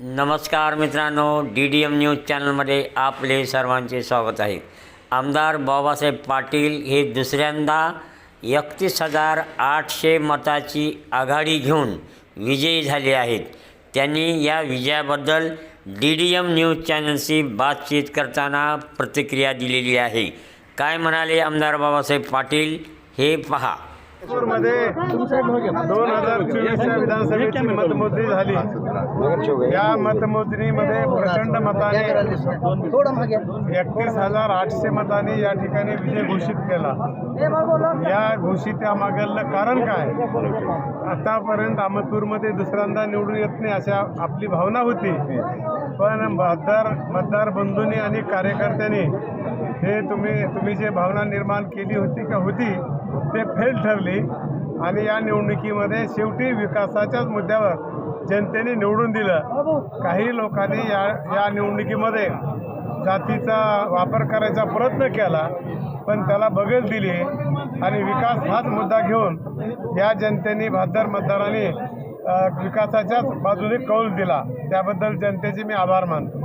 नमस्कार मित्रांनो D D M news चॅनलमध्ये आपले सर्वांचे स्वागत आहे. आमदार बाबासाहेब पाटील हे दुसऱ्यांदा एकतीस हजार आठशे मताची आघाडी घेऊन विजयी झाले आहेत. त्यांनी या विजयाबद्दल डी डी एम न्यूज चॅनलशी बातचीत करताना प्रतिक्रिया दिलेली आहे. काय म्हणाले आमदार बाबासाहेब पाटील हे पहा. मध्ये दोन हजार चोवीसच्या विधानसभेची मतमोजणी झाली. या मतमोजणीमध्ये प्रचंड मताने एकतीस हजार आठशे मताने या ठिकाणी विजय घोषित केला. या घोषितामागलं कारण काय? आतापर्यंत आमतूरमध्ये दुसऱ्यांदा निवडून येत नाही अशा आपली भावना होती. पण मतदार मतदार बंधूंनी आणि कार्यकर्त्यांनी हे तुम्ही तुम्ही जे भावना निर्माण केली होती का होती ते फेल ठरली आणि या निवडणुकीमध्ये शेवटी विकासाच्याच मुद्द्यावर जनतेने निवडून दिलं. काही लोकांनी या या निवडणुकीमध्ये जातीचा वापर करायचा प्रयत्न केला पण त्याला बगल दिली आणि विकास हाच मुद्दा घेऊन या जनतेने बहादर मतदारांनी विकासाच्याच बाजूने कौल दिला. त्याबद्दल जनतेचे मी आभार मानतो.